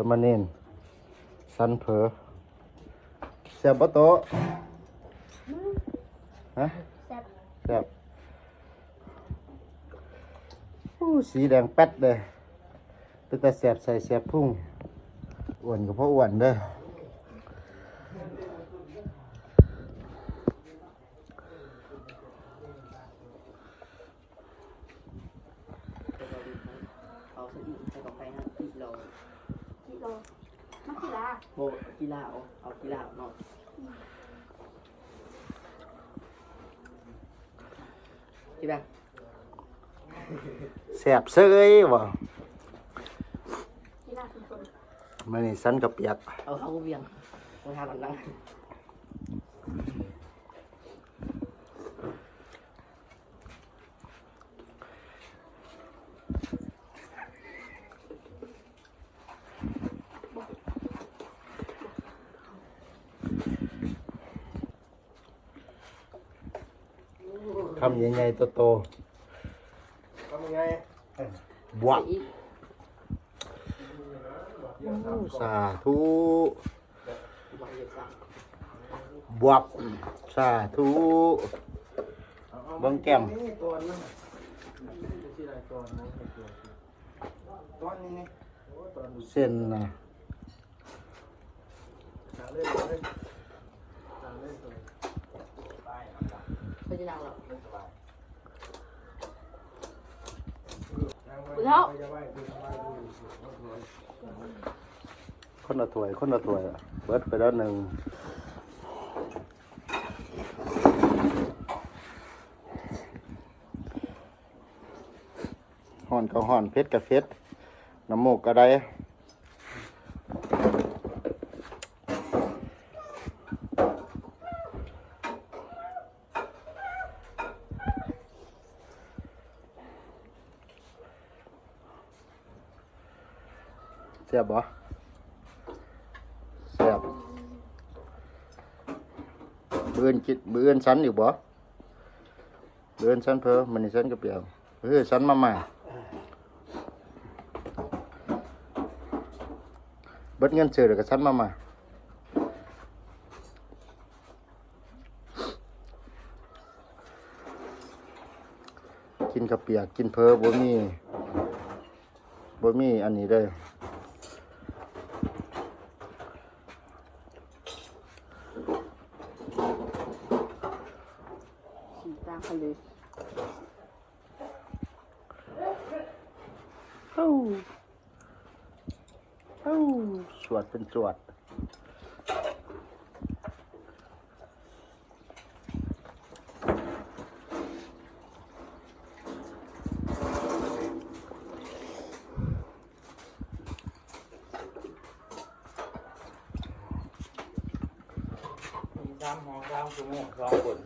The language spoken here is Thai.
สมานเนนสันเผอเสียบบ่โตะฮะแซ่บเสียบอู้สีแดงแป๊ดเลยเป็นแต่เสียบใส่เสียบพุ่งอ้วนก็เพราะอ้วนเด้อเอาสอีใส่กาแฟฮะกิโลกิ โลมะขิลาโบกีฬาเอาเอากีฬาเนาะที่แบบแสบเสยว่ะกิลาทุกคนมันนี่สันกับเปียกเอาเข้าเวียงเอาทานหลัง คำใหญ่ๆโตทำยังไงๆบวกอีกสาธุวันเดียวสั่งบวกสาธุเบิ่งแก้มนี่ตัวนึงชื่ออะไรตัวนึงตัวตัวนี้นี่โอ้ตัวนี้เส้นนะตาเล่นเลยตาเล่นตัว ไม่จะนั่งหรอกแล้วจะไหวดูไหวคนละถ้วยคนละถ้วยเบิดไปแล้วหนึ่งห่อนก็ห่อนเพชรกับเพชรน้ำมูกก็ได้ เสียบบ่เสียบเบือนจิตเบือนสันอยู่บ่เบือนสันเพอมันสันก็เปียวเออสันมาใหม่เบิดเงินซื้อแล้วก็สันมาใหม่กินกระเปียกกินเพอบ่มีบ่มีอันนี้เลย ขี่ตามไปเลยเอ้าเอ้าสวดเป็นสวดมีดำหอมดำสมุนสองคน